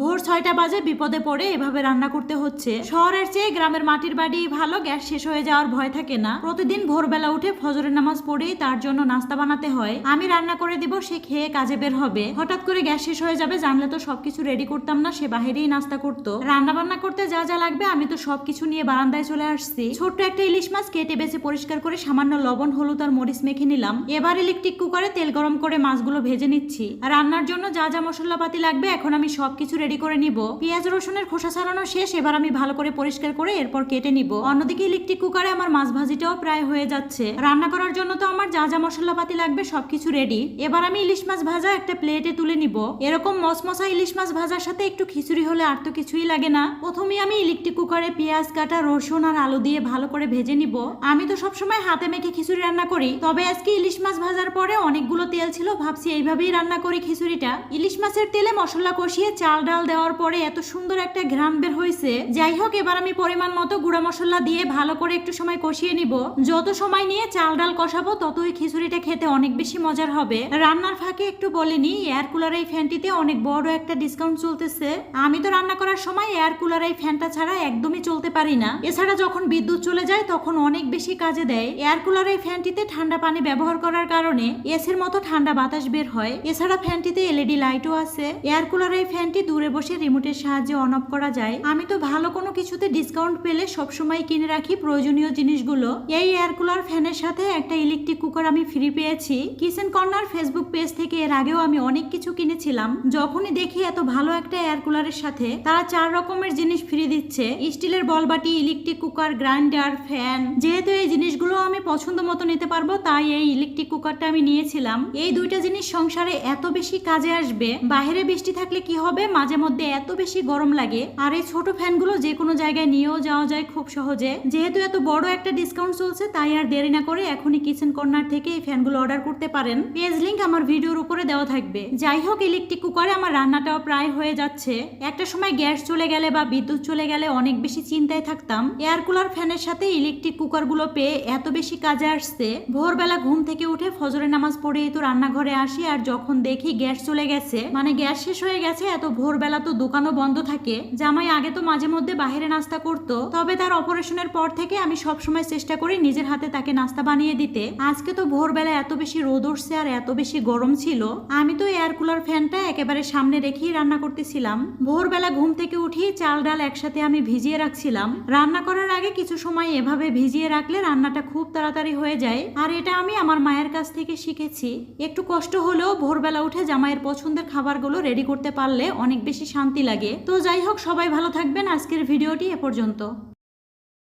ভোর ছয়টা বাজে বিপদে পড়ে এভাবে রান্না করতে হচ্ছে। শহরের চেয়ে গ্রামের মাটির বাড়ি ভালো, গ্যাস শেষ হয়ে যাওয়ার ভয় থাকে না। প্রতিদিন ভোরবেলা উঠে ফজরের নামাজ পড়েই তার জন্য নাস্তা বানাতে হয়। আমি রান্না করে দিব, সে খেয়ে কাজে বের হবে। হঠাৎ করে গ্যাস শেষ হয়ে যাবে, জানলে তো সবকিছু রেডি করতাম না, সে বাহিরেই নাস্তা করতো। রান্না বান্না করতে যা যা লাগবে, আমি তো সবকিছু নিয়ে বারান্দায় চলে আসছি। ছোট্ট একটা ইলিশ মাছ কেটে বেছে পরিষ্কার করে সামান্য লবণ, হলুদ আর মরিচ মেখে নিলাম। এবার ইলেকট্রিক কুকারে তেল গরম করে মাছগুলো ভেজে নিচ্ছি। রান্নার জন্য যা যা মশলাপাতি লাগবে, এখন আমি সবকিছু রেডি করে নিব। পেঁয়াজ, রসুনের খোসা ছাড়ানো শেষ, এবার আমি ভালো করে পরিষ্কার করে এরপর কেটে নিব। অন্যদিকে ইলেকট্রিক কুকারে আমার মাছ ভাজিটাও প্রায় হয়ে যাচ্ছে। রান্না করার জন্য তো আমার যা যা মশলাপাতি লাগবে সবকিছু রেডি এবার আমি ইলিশ মাছ ভাজা একটা প্লেটে তুলে নিব। এরকম মসমসা ইলিশ মাছ ভাজার সাথে একটু খিচুড়ি হলে আর তো কিছুই লাগে না। প্রথমে আমি ইলেকট্রিক কুকারে পেঁয়াজ, কাটা, রসুন আর আলু দিয়ে ভালো করে ভেজে নিব। আমি তো সবসময় হাতে মেখে খিচুড়ি রান্না করি। তবে আজকে ইলিশ মাছ ভাজার পরে অনেকগুলো তেল ছিল, ভাবছি এইভাবেই রান্না করি খিচুড়িটা। ইলিশ মাছের তেলে মশলা কষিয়ে চাল ডাল দেওয়ার পরে এত সুন্দর একটা ঘ্রাণ বের হয়েছে। যাই হোক, এবার আমি পরিমাণ মতো গুঁড়া মশলা দিয়ে ভালো করে একটু সময় কষিয়ে নিব। যত সময় নিয়ে চাল ডাল কষাবো, ততই খিচুড়িটা খেতে অনেক বেশি মজার হবে। রান্নার ফাঁকে একটু বলিনি এয়ার কুলার এই ফ্যানটিতে অনেক বড় একটা ডিসকাউন্ট চলতেছে। আমি তো রান্না করার সময় এয়ার কুলার এই ফ্যানটা ছাড়া একদমই চলতে পারি না। এছাড়া যখন বিদ্যুৎ চলে যায়, তখন অনেক বেশি কাজে দেয়। এয়ার কুলার এই ফ্যানটিতে ঠান্ডা পানি ব্যবহার করার কারণে এসির মতো ঠান্ডা বাতাস বের হয়। এছাড়া ফ্যানটিতে এলইডি লাইটও আছে। এয়ার কুলার এই ফ্যানটি দূরে বসে রিমোটের সাহায্যে অন অফ করা যায়, আমি তো ভালো কোনো কিছুতে ডিসকাউন্ট পেলে সবসময় কিনে রাখি প্রয়োজনীয় জিনিসগুলো। এই এয়ার কুলার ফ্যানের সাথে একটা ইলেকট্রিক কুকার আমি ফ্রি পেয়েছি। কিচেন কর্নার ফেসবুক পেজ থেকে এর আগেও আমি অনেক কিছু কিনেছিলাম। যখনই দেখি এত ভালো একটা এয়ার কুলারের সাথে, তারা চার রকমের জিনিস ফ্রি দিচ্ছে। স্টিলের বলবাটি ইলেকট্রিক কুকার গ্রাইন্ডার ফ্যান যেহেতু এই জিনিসগুলো আমি পছন্দ মতো নিতে পারব, তাই এই ইলেকট্রিক কুকারটা আমি নিয়েছিলাম। এই দুইটা জিনিস সংসারে এত বেশি কাজে আসবে বাইরে বৃষ্টি থাকলে কি হবে? মাঝে মধ্যে এত বেশি গরম লাগে। আর এই ছোট ফ্যানগুলো যে কোনো জায়গায় নিয়েও যাওয়া যায় খুব সহজে। যেহেতু এত বড় একটা ডিসকাউন্ট চলছে, তাই আর দেরি না করে এখনই কিচেন কর্নার থেকে এই ফ্যানগুলো অর্ডার করতে পারেন। পেজ লিংক আমার ভিডিওর উপরে দেওয়া থাকবে। যাই হোক ইলেকট্রিক কুকারে আমার রান্নাটাও প্রায় হয়ে যাচ্ছে। একটা সময় গ্যাস চলে গেলে বা বিদ্যুৎ চলে গেলে অনেক বেশি চিন্তায় থাকতাম। এয়ার কুলার ফ্যানের সাথে ইলেকট্রিক কুকারগুলো পেয়ে এত বেশি কাজে আসছে। ভোরবেলা ঘুম থেকে উঠে ফজরের নামাজ পড়েই তো রান্নাঘরে আসি, আর যখন দেখি গ্যাস চলে গেছে মানে গ্যাস শেষ হয়ে গেছে, এত ভোরবেলা তো দোকানও বন্ধ থাকে। জামাই আগে তো মাঝে মধ্যে বাইরে নাস্তা করতো, তবে তার অপারেশনের পর থেকে আমি সবসময় চেষ্টা করি নিজের হাতে তাকে নাস্তা বানিয়ে দিতে। আজকে তো ভোরবেলা এত বেশি রোদ উঠছে আর এত বেশি গরম ছিল। আমি তো এয়ার কুলার ফ্যানটা একেবারে সামনে রেখেই রান্না করতেছিলাম। ভোরবেলা ঘুম থেকে উঠি চাল ডাল একসাথে আমি ভিজিয়ে রাখছিলাম। রান্না করার আগে কিছু সময় এভাবে ভিজিয়ে রাখলে রান্নাটা খুব তাড়াতাড়ি হয়ে যায়। আর এটা আমি আমার মায়ের কাছ থেকে শিখেছি। একটু কষ্ট হলেও ভোরবেলা উঠে জামাইয়ের পছন্দের খাবারগুলো রেডি করতে পারলে অনেক বেশি শান্তি লাগে। তো যাই হোক সবাই ভালো থাকবেন। আজকের ভিডিওটি এ পর্যন্ত।